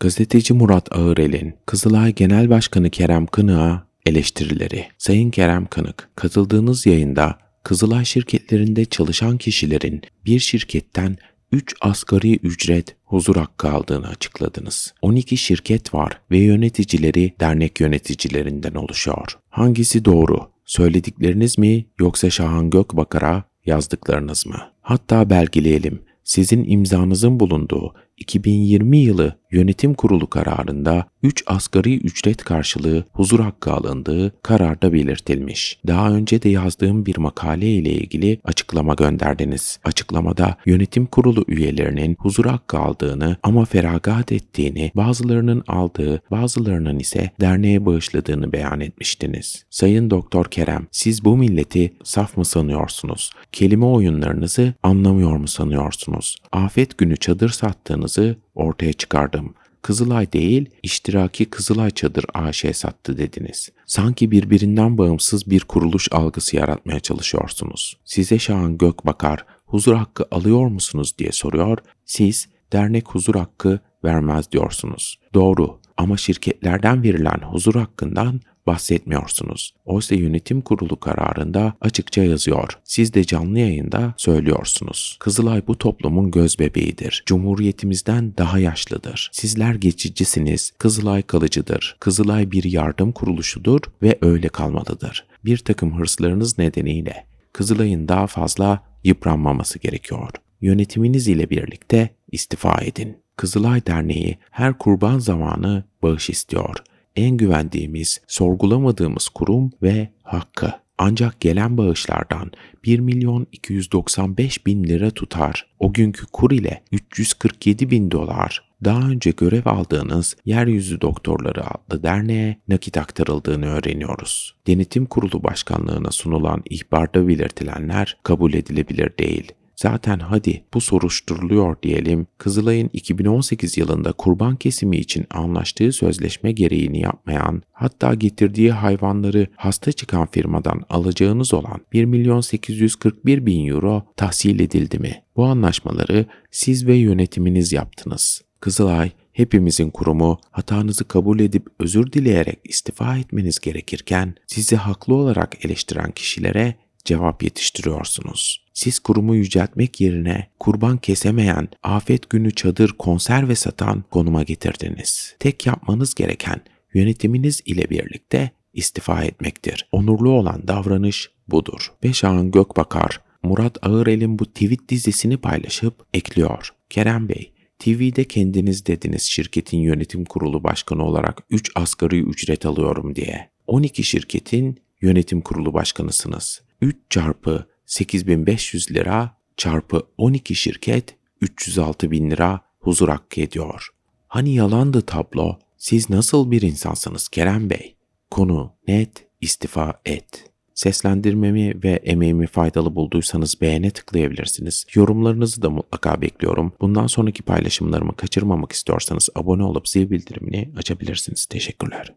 Gazeteci Murat Ağırel'in Kızılay Genel Başkanı Kerem Kınık'a eleştirileri. Sayın Kerem Kınık, katıldığınız yayında Kızılay şirketlerinde çalışan kişilerin bir şirketten 3 asgari ücret huzur hakkı aldığını açıkladınız. 12 şirket var ve yöneticileri dernek yöneticilerinden oluşuyor. Hangisi doğru? Söyledikleriniz mi yoksa Şahan Gökbakar'a yazdıklarınız mı? Hatta belgeleyelim. Sizin imzanızın bulunduğu 2020 yılı yönetim kurulu kararında 3 asgari ücret karşılığı huzur hakkı alındığı kararda belirtilmiş. Daha önce de yazdığım bir makale ile ilgili açıklama gönderdiniz. Açıklamada yönetim kurulu üyelerinin huzur hakkı aldığını ama feragat ettiğini, bazılarının aldığı, bazılarının ise derneğe bağışladığını beyan etmiştiniz. Sayın Doktor Kerem, siz bu milleti saf mı sanıyorsunuz? Kelime oyunlarınızı anlamıyor mu sanıyorsunuz? Afet günü çadır sattığınızı ortaya çıkardım. Kızılay değil, iştiraki Kızılay Çadır AŞ sattı dediniz. Sanki birbirinden bağımsız bir kuruluş algısı yaratmaya çalışıyorsunuz. Size Şahan Gökbakar, huzur hakkı alıyor musunuz diye soruyor. Siz, dernek huzur hakkı vermez diyorsunuz. Doğru ama şirketlerden verilen huzur hakkından bahsetmiyorsunuz. Oysa yönetim kurulu kararında açıkça yazıyor. Siz de canlı yayında söylüyorsunuz. Kızılay bu toplumun göz bebeğidir. Cumhuriyetimizden daha yaşlıdır. Sizler geçicisiniz. Kızılay kalıcıdır. Kızılay bir yardım kuruluşudur ve öyle kalmalıdır. Bir takım hırslarınız nedeniyle Kızılay'ın daha fazla yıpranmaması gerekiyor. Yönetiminiz ile birlikte istifa edin. Kızılay Derneği her kurban zamanı bağış istiyor en güvendiğimiz, sorgulamadığımız kurum ve hakkı. Ancak gelen bağışlardan 1 milyon 295 bin lira tutar. O günkü kur ile 347 bin dolar. Daha önce görev aldığınız Yeryüzü Doktorları adlı derneğe nakit aktarıldığını öğreniyoruz. Denetim Kurulu Başkanlığına sunulan ihbarda belirtilenler kabul edilebilir değil. Zaten hadi bu soruşturuluyor diyelim. Kızılay'ın 2018 yılında kurban kesimi için anlaştığı sözleşme gereğini yapmayan, hatta getirdiği hayvanları hasta çıkan firmadan alacağınız olan 1 milyon 841 bin euro tahsil edildi mi? Bu anlaşmaları siz ve yönetiminiz yaptınız. Kızılay hepimizin kurumu hatanızı kabul edip özür dileyerek istifa etmeniz gerekirken sizi haklı olarak eleştiren kişilere cevap yetiştiriyorsunuz. Siz kurumu yüceltmek yerine kurban kesemeyen, afet günü çadır, konserve satan konuma getirdiniz. Tek yapmanız gereken yönetiminiz ile birlikte istifa etmektir. Onurlu olan davranış budur. Beşağın Gökbakar, Murat Ağırel'in bu tweet dizisini paylaşıp ekliyor. Kerem Bey, TV'de kendiniz dediniz şirketin yönetim kurulu başkanı olarak 3 asgari ücret alıyorum diye. 12 şirketin yönetim kurulu başkanısınız. 3 çarpı 8500 lira çarpı 12 şirket 306 bin lira huzur hakkı ediyor. Hani yalandı tablo? Siz nasıl bir insansınız Kerem Bey? Konu net istifa et. Seslendirmemi ve emeğimi faydalı bulduysanız beğene tıklayabilirsiniz. Yorumlarınızı da mutlaka bekliyorum. Bundan sonraki paylaşımlarımı kaçırmamak istiyorsanız abone olup zil bildirimini açabilirsiniz. Teşekkürler.